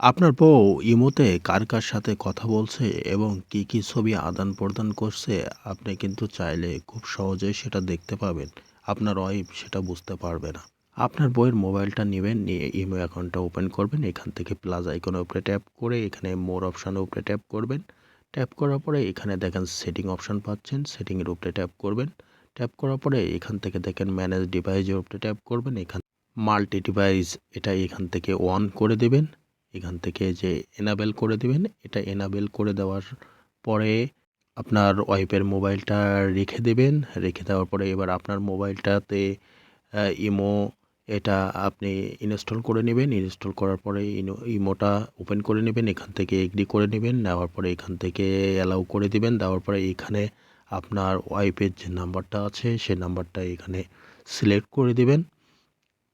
আপনার বউ ইমোতে কার কার সাথে কথা বলছে এবং কি কি ছবি আদান প্রদান করছে, আপনি কিন্তু চাইলে খুব সহজেই সেটা দেখতে পাবেন। আপনার ওয়াইফ সেটা বুঝতে পারবে না। আপনার বইয়ের মোবাইলটা নেবেন, নিয়ে ইমো অ্যাকাউন্টটা ওপেন করবেন। এখান থেকে প্লাস আইকনের উপরে ট্যাপ করে এখানে মোর অপশানের উপরে ট্যাপ করবেন। ট্যাপ করার পরে এখানে দেখেন সেটিং অপশান পাচ্ছেন, সেটিংয়ের উপরে ট্যাপ করবেন। ট্যাপ করার পরে এখান থেকে দেখেন ম্যানেজ ডিভাইসের উপরে ট্যাপ করবেন। এখান মাল্টি ডিভাইস এটা এখান থেকে অন করে দেবেন। এখান থেকে যে এনাবেল করে দিবেন, এটা এনাবেল করে দেওয়ার পরে আপনার ওয়াইফের মোবাইলটা রেখে দেবেন। রেখে দেওয়ার পরে এবার আপনার মোবাইলটাতে ইমো এটা আপনি ইনস্টল করে নেবেন। ইনস্টল করার পরে ইমোটা ওপেন করে নেবেন, এখান থেকে এগ্রি করে নেবেন। নেওয়ার পরে এখান থেকে অ্যালাউ করে দিবেন। দেওয়ার পরে এখানে আপনার ওয়াইফের যে নাম্বারটা আছে, সে নাম্বারটা এখানে সিলেক্ট করে দিবেন।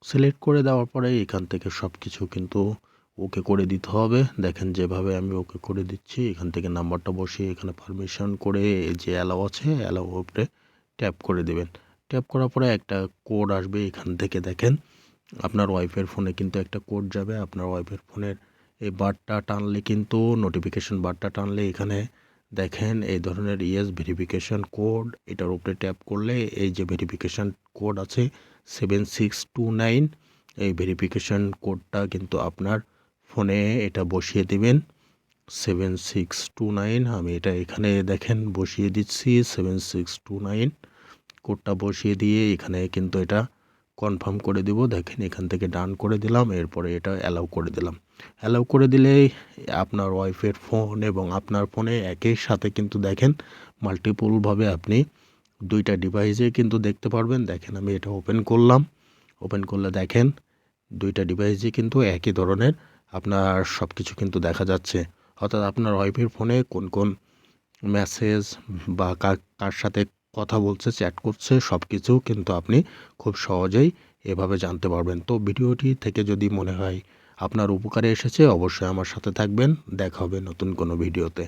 সিলেক্ট করে দেওয়ার পরে এখান থেকে সব কিছু কিন্তু ওকে করে দিতে হবে। দেখেন যেভাবে আমি ওকে করে দিচ্ছি, এখান থেকে নাম্বারটা বসিয়ে এখানে পারমিশন করে যে অ্যালাউ আছে অ্যালাউ উপরে ট্যাপ করে দেবেন। ট্যাপ করার পরে একটা কোড আসবে এখান থেকে, দেখেন। আপনার ওয়াইফের ফোনে কিন্তু একটা কোড যাবে। আপনার ওয়াইফের ফোনের এই বারটা টানলে কিন্তু নোটিফিকেশন বারটা টানলে এখানে দেখেন এই ধরনের ইয়েস ভেরিফিকেশন কোড এটার উপরে ট্যাপ করলে এই যে ভেরিফিকেশন কোড আছে সেভেন সিক্স টু নাইন এই ভেরিফিকেশন কোডটা কিন্তু আপনার ফোনে এটা বসিয়ে দিবেন। সেভেন সিক্স টু নাইন, আমি এটা এখানে দেখেন বসিয়ে দিচ্ছি, সেভেন সিক্স টু নাইন। কোডটা বসিয়ে দিয়ে এখানে কিন্তু এটা কনফার্ম করে দিব। দেখেন এখান থেকে ডান করে দিলাম, এরপরে এটা অ্যালাউ করে দিলাম। অ্যালাউ করে দিলেই আপনার ওয়াইফের ফোন এবং আপনার ফোনে একই সাথে কিন্তু দেখেন মাল্টিপলভাবে আপনি দুইটা ডিভাইসে কিন্তু দেখতে পারবেন। দেখেন আমি এটা ওপেন করলাম। ওপেন করলে দেখেন দুইটা ডিভাইসে কিন্তু একই ধরনের আপনার সব কিছু কিন্তু দেখা যাচ্ছে। অর্থাৎ আপনার ওয়াইফের ফোনে কোন কোন মেসেজ বা কার কার সাথে কথা বলছে চ্যাট করছে সব কিছু কিন্তু আপনি খুব সহজেই এভাবে জানতে পারবেন। তো ভিডিওটি থেকে যদি মনে হয় আপনার উপকারে এসেছে, অবশ্যই আমার সাথে থাকবেন। দেখা হবে নতুন কোনো ভিডিওতে।